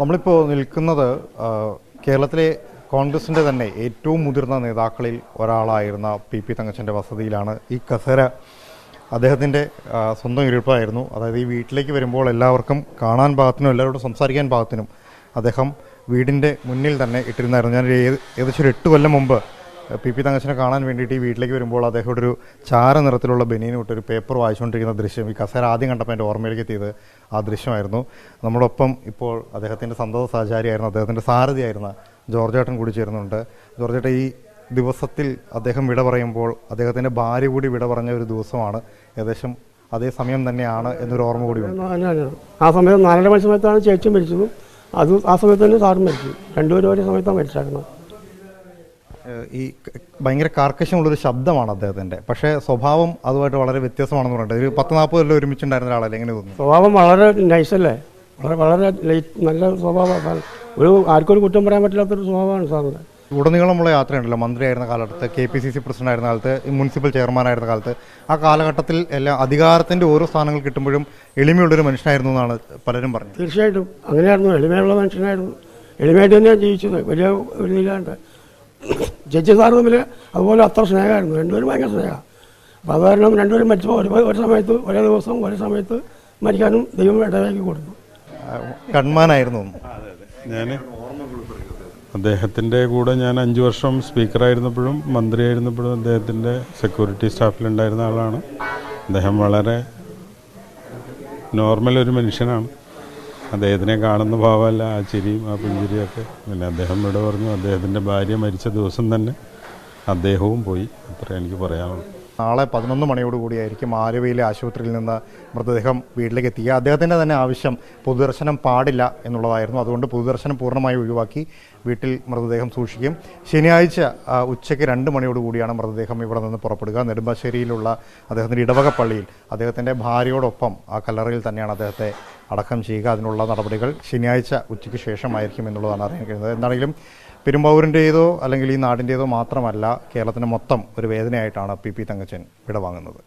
നമ്മളിപ്പോൾ നിൽക്കുന്നത് കേരളത്തിലെ കോൺഗ്രസിന്റെ തന്നെ ഏറ്റവും മുതിർന്ന നേതാക്കളിൽ ഒരാളായിരുന്ന പി പി തങ്കച്ചന്റെ വസതിയിലാണ് ഈ കസേര അദ്ദേഹത്തിന്റെ സ്വന്തം ഇരിപ്പായിരുന്നു. അതായത് ഈ വീട്ടിലേക്ക് വരുമ്പോൾ എല്ലാവർക്കും കാണാൻ പാകത്തിനും എല്ലാവരോടും സംസാരിക്കാൻ പാകത്തിനും അദ്ദേഹം വീടിന്റെ മുന്നിൽ തന്നെ ഇട്ടിരുന്നായിരുന്നു. ഞാൻ ഏത് ഏകദേശം ഒരു എട്ട് കൊല്ലം മുമ്പ് പി പി തങ്കച്ചനെ കാണാൻ വേണ്ടിയിട്ട് ഈ വീട്ടിലേക്ക് വരുമ്പോൾ അദ്ദേഹം ഒരു ചാര നിറത്തിലുള്ള ബനീനും ഇട്ടൊരു ഒരു പേപ്പർ വായിച്ചുകൊണ്ടിരിക്കുന്ന ദൃശ്യം ഈ കസേര ആദ്യം കണ്ടപ്പോൾ എന്റെ ഓർമ്മയിലേക്ക് എത്തിയത് ആ ദൃശ്യമായിരുന്നു. നമ്മളൊപ്പം ഇപ്പോൾ അദ്ദേഹത്തിന്റെ സന്തത സഹചാരിയായിരുന്ന അദ്ദേഹത്തിന്റെ സാരഥിയായിരുന്ന ജോർജേട്ടൻ കൂടി ചേരുന്നുണ്ട്. ജോർജേട്ടൻ ഈ ദിവസത്തിൽ അദ്ദേഹം വിട പറയുമ്പോൾ അദ്ദേഹത്തിന്റെ ഭാര്യ കൂടി വിട പറഞ്ഞ ഒരു ദിവസമാണ് ഏകദേശം അതേ സമയം തന്നെയാണ് എന്നൊരു ഓർമ്മ കൂടി ആ സമയത്ത് നാലര മണി സമയത്താണ് ചേച്ചി മരിച്ചതും. അത് ആ സമയത്ത് തന്നെ സാറും മരിച്ചു. രണ്ടുപേരും ഒരേ സമയത്താണ് മരിച്ചേക്കുന്നത്. ഏഹ് ഈ ഭയങ്കര കാർക്കശ്യമുള്ളൊരു ശബ്ദമാണ് അദ്ദേഹത്തിന്റെ. പക്ഷേ സ്വഭാവം അതുമായിട്ട് വളരെ വ്യത്യാസമാണെന്ന് പറഞ്ഞിട്ട് ഒരു പത്ത് നാൽപ്പത് കൊല്ലം ഒരുമിച്ചുണ്ടായിരുന്ന ഒരാളല്ലേ എങ്ങനെ തോന്നുന്നു? സ്വഭാവം വളരെ നൈസല്ലേ? വളരെ വളരെ നല്ല സ്വഭാവമാണ് ഒരു ആർക്കും ഒരു കുറ്റം പറയാൻ പറ്റില്ലാത്തൊരു സ്വഭാവമാണ് സാറിന്റെ ഉടനീളമുള്ള യാത്രയുണ്ടല്ലോ. മന്ത്രിയായിരുന്ന കാലത്ത് K P C C president ആയിരുന്ന കാലത്ത് മുനിസിപ്പൽ ചെയർമാനായിരുന്ന കാലത്ത്. ആ കാലഘട്ടത്തിൽ എല്ലാം അധികാരത്തിന്റെ ഓരോ സ്ഥാനങ്ങൾ കിട്ടുമ്പോഴും എളിമയുള്ളൊരു മനുഷ്യനായിരുന്നു എന്നാണ് പലരും പറഞ്ഞത്. തീർച്ചയായിട്ടും. അങ്ങനെയായിരുന്നു. എളിമയുള്ള മനുഷ്യനായിരുന്നു. എളിമയായിട്ട് തന്നെയാണ് ജീവിച്ചത്. വലിയ ഒരു ഇതിലാണ്ട് ജഡ്ജി സാർ തമ്മിൽ അതുപോലെ അത്ര സ്നേഹമായിരുന്നു. രണ്ടുപേരും ഭയങ്കര സ്നേഹമാണ് അപ്പോൾ അത് കാരണം രണ്ടുപേരും മരിച്ചപ്പോൾ ഒരു ഒരു സമയത്ത് ഒരേ ദിവസം ഒരേ സമയത്ത് മരിക്കാനും ദൈവം ഇടയാക്കി കൊടുത്തു. കൺമാനായിരുന്നു. ഞാൻ അദ്ദേഹത്തിന്റെ കൂടെ ഞാൻ അഞ്ച് വർഷം സ്പീക്കറായിരുന്നപ്പോഴും മന്ത്രിയായിരുന്നപ്പോഴും അദ്ദേഹത്തിന്റെ സെക്യൂരിറ്റി സ്റ്റാഫിലുണ്ടായിരുന്ന ആളാണ്. അദ്ദേഹം വളരെ നോർമൽ ഒരു മനുഷ്യനാണ്. അദ്ദേഹത്തിനെ കാണുന്ന ഭാവമല്ല ആ ചിരിയും ആ പുഞ്ചിരിയൊക്കെ പിന്നെ അദ്ദേഹം ഇവിടെ പറഞ്ഞു അദ്ദേഹത്തിന്റെ ഭാര്യ മരിച്ച ദിവസം തന്നെ അദ്ദേഹവും പോയി. അത്ര എനിക്ക് പറയാനുള്ളൂ. നാളെ പതിനൊന്ന് മണിയോടുകൂടിയായിരിക്കും ആലുവയിലെ ആശുപത്രിയിൽ നിന്ന് മൃതദേഹം വീട്ടിലേക്ക് എത്തിക്കുക. അദ്ദേഹത്തിന്റെ തന്നെ ആവശ്യം പൊതുദർശനം പാടില്ല എന്നുള്ളതായിരുന്നു. അതുകൊണ്ട് പൊതുദർശനം പൂർണമായി ഒഴിവാക്കി വീട്ടിൽ മൃതദേഹം സൂക്ഷിക്കും. ശനിയാഴ്ച ഉച്ചയ്ക്ക് രണ്ട് മണിയോടുകൂടിയാണ് മൃതദേഹം ഇവിടെ നിന്ന് പുറപ്പെടുക. നെടുമ്പാശ്ശേരിയിലുള്ള അദ്ദേഹത്തിന്റെ ഇടവക പള്ളിയിൽ അദ്ദേഹത്തിന്റെ ഭാര്യയോടൊപ്പം ആ കല്ലറയിൽ തന്നെയാണ് അദ്ദേഹത്തെ അടക്കം ചെയ്യുക. അതിനുള്ള നടപടികൾ ശനിയാഴ്ച ഉച്ചയ്ക്ക് ശേഷമായിരിക്കും എന്നുള്ളതാണ് അറിയാൻ കഴിയുന്നത്. എന്താണെങ്കിലും പെരുമ്പാവൂരിന്റേതോ അല്ലെങ്കിൽ ഈ നാടിന്റേതോ മാത്രമല്ല കേരളത്തിന് മൊത്തം ഒരു വേദനയായിട്ടാണ് പി പി തങ്കച്ചൻ വിടവാങ്ങുന്നത്.